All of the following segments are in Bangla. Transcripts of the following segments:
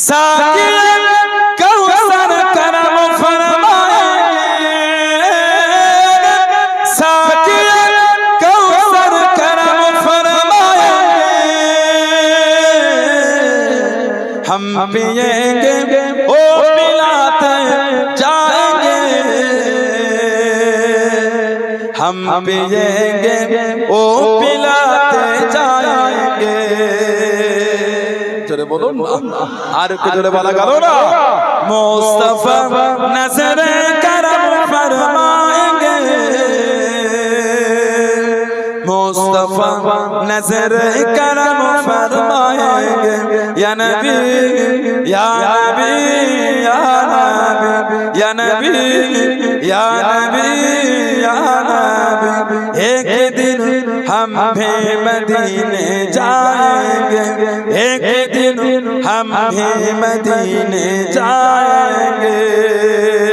ساکل کوثر کرم فرمائے ساکل کوثر کرم فرمائے ہم پیئیں گے او پلاتے جائیں گے ہم پیئیں گے او پلاتے جائیں گے আর একটু জোরে বলা গেল না? মোস্তফা নজরে করম ফরমাएंगे মোস্তফা নজরে করম ফরমাएंगे ইয়া নবী ইয়া নবী ইয়া নবী ইয়া নবী ইয়া নবী ইয়া নবী। एक दिन हम भी मदीने जाएंगे एक ہم بھی مدینے جائیں گے۔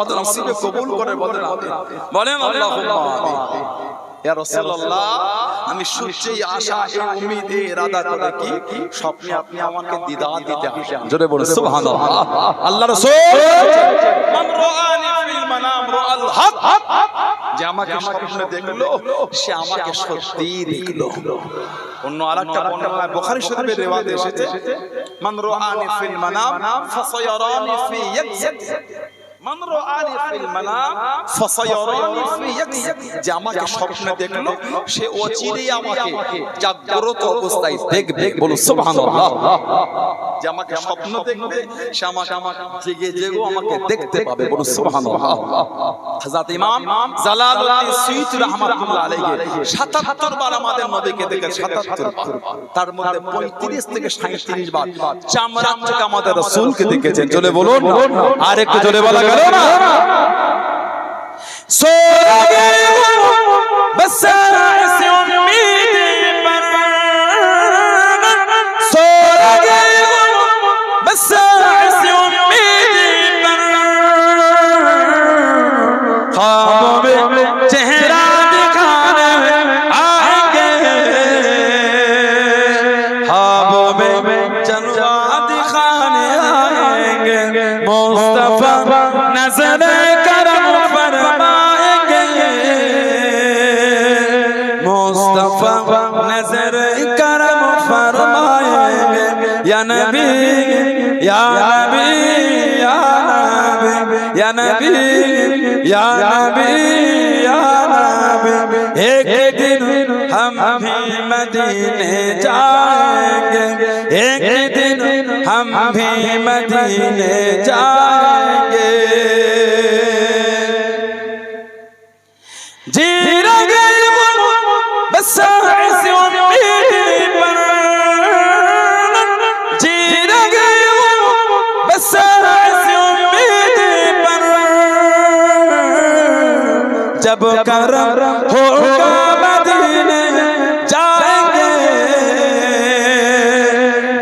আমাদের নসিবে কবুল করে বলেন আমিন। বলেন আল্লাহুম্মা আমিন। ইয়া রাসূলুল্লাহ আমি সূর্যেই আশা এই উম্মিদ এই ইরাদা করে কি? স্বপ্নে আপনি আমাকে দিদার দিতে আসেন। জোরে বলুন সুবহানাল্লাহ। আল্লাহ রাসূল। মান রাআনি ফিল মানাম রাআল হক যে আমাকে স্বপ্নে দেখল সে আমাকে সত্যি দেখল। অন্য আরেকটা বর্ণনা বুখারী শরীফের রিওয়ায়াত এসেছে মান রাআনি ফিল মানাম ফাসায়ারানি ফি ইয়াকযাত যে আমাকে স্বপ্নে দেখল সে অচিরেই আমাকে জাগ্রত অবস্থায় দেখবে। বলো সুবহানাল্লাহ। যে আমাকে স্বপ্ন দেখবে সে আমাকে জেগে জেগেও আমাকে দেখতে পাবে বলুন সুবহানাল্লাহ। হযরত ইমাম জালালউদ্দিন সুয়ুতি রাহমাতুল্লাহ আলাইহি 77 বার আমাদের নবীকে দেখেছে 77 বার। তার মধ্যে 35 থেকে 37 বার। চামড়া থেকে আমাদের রাসূলকে দেখেছেন চলে বলুন আর একটু জোরে বলা গেল না। সো بس صفا نظر کرم فرمائیں گے یا نبی یا نبی یا نبی یا نبی یا نبی یا نبی ایک دن ہم بھی مدینے جائیں گے ایک دن ہم بھی مدینے جائیں گے जब करम होगा मदीने जाएंगे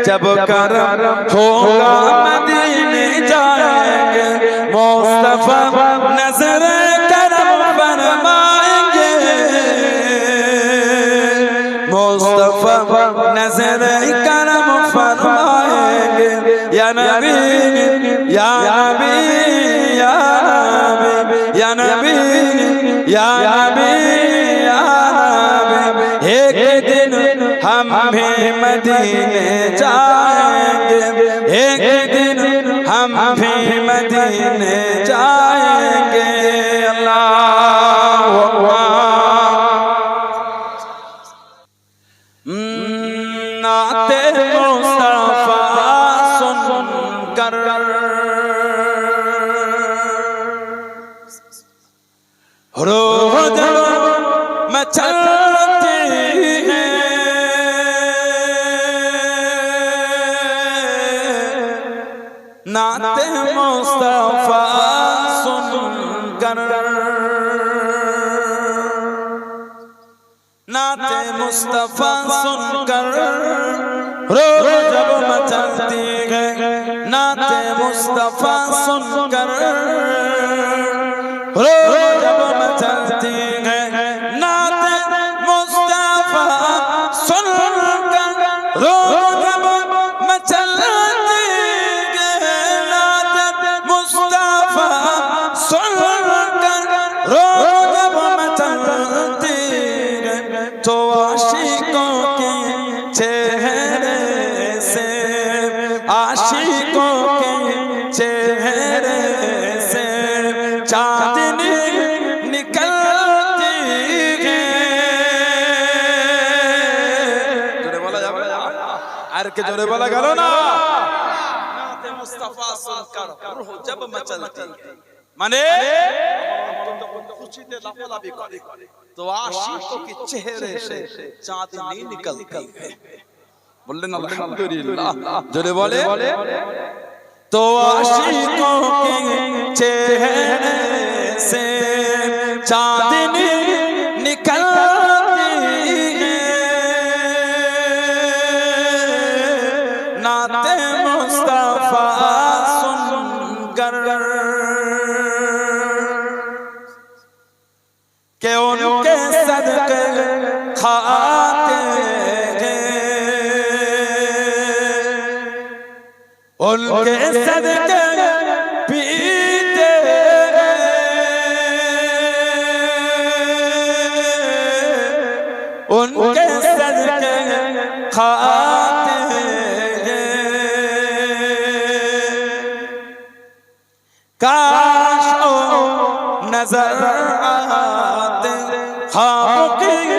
जब करम होगा मदीने जाएंगे मुस्तफा नजर करम फरमाएंगे मुस्तफा नजर करम फरमाएंगे या नबी या नबी या नबी या नबी या नबी या नबी एक दिन हम भी मदीने जाएंगे एक दिन हम भी मदीने जाएंगे अल्लाह नाते नाते मुस्तफा सुनकर नाते मुस्तफा सुनकर रो जब मचलती है नाते मुस्तफा सुनकर रो কে জোরে বলা গেল না মুস্তাফা সুনকার রূহ জব মচলতি মানে খুশিতে লাফালাফি করে তো আশিকো কি চেহারে زراعت خاموشی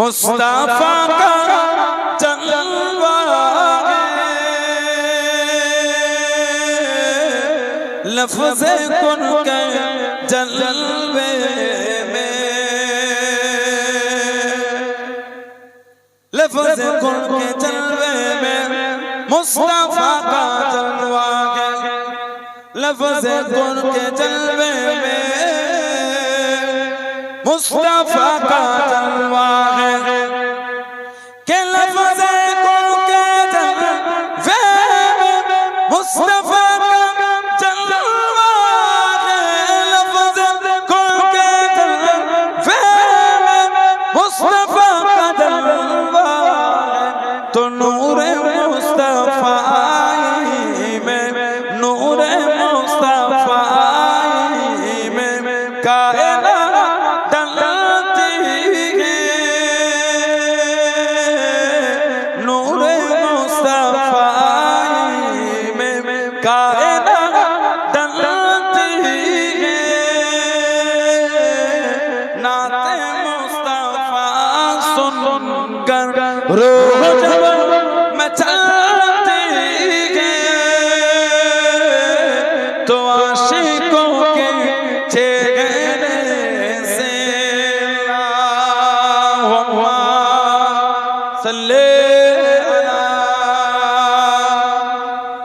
मुस्तफा का जलवा है लफ्ज़ कुन के जलबे में लफ्ज़ कुन के जलवे में मुस्तफा का जलवा है लफ्ज़ कुन के जलवे में मुस्तफा का जलवा है